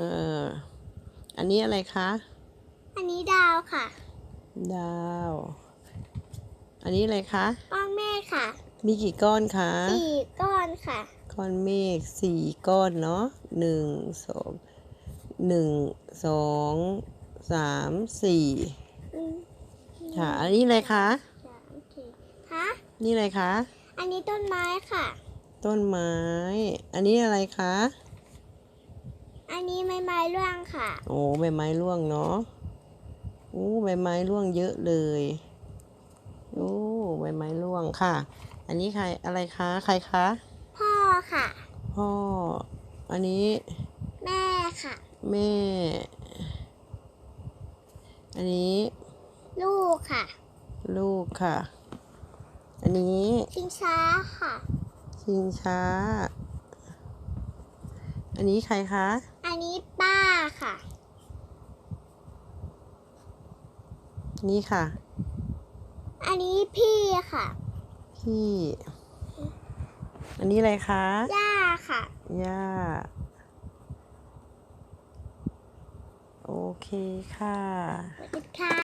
เออ อันนี้อะไรคะ อันนี้ดาวค่ะ ดาว อันนี้อะไรคะ ก้อนเมฆค่ะ มีกี่ก้อนคะสี่ก้อนค่ะ ก้อนเมฆสี่ก้อนเนาะหนึ่งสองหนึ่งสองสามสี่อืมค่ะ อันนี้อะไรคะสามสี่ฮะนี่อะไรคะ อันนี้ต้นไม้ค่ะ ต้นไม้ อันนี้อะไรคะอั นนี้ไม้ไม้ร่วงค่ะ โอ้ใบไม้ร่วงเนาะโอ้ใบไม้ร่วงเยอะเลยโอ้ใบไม้ร่วงค่ะ อันนี้ใครอะไรคะใครคะพ่อค่ะ พ่อ อันนี้แม่ค่ะ แม่ อันนี้ลูกค่ะ ลูกค่ะ อันนี้ชิงช้าค่ะ ชิงช้า อันนี้ใครคะ อันนี้ป้าค่ะ นี่ค่ะ อันนี้พี่ค่ะ พี่ อันนี้อะไรคะ ย่าค่ะ ย่า โอเคค่ะ สวัสดีค่ะ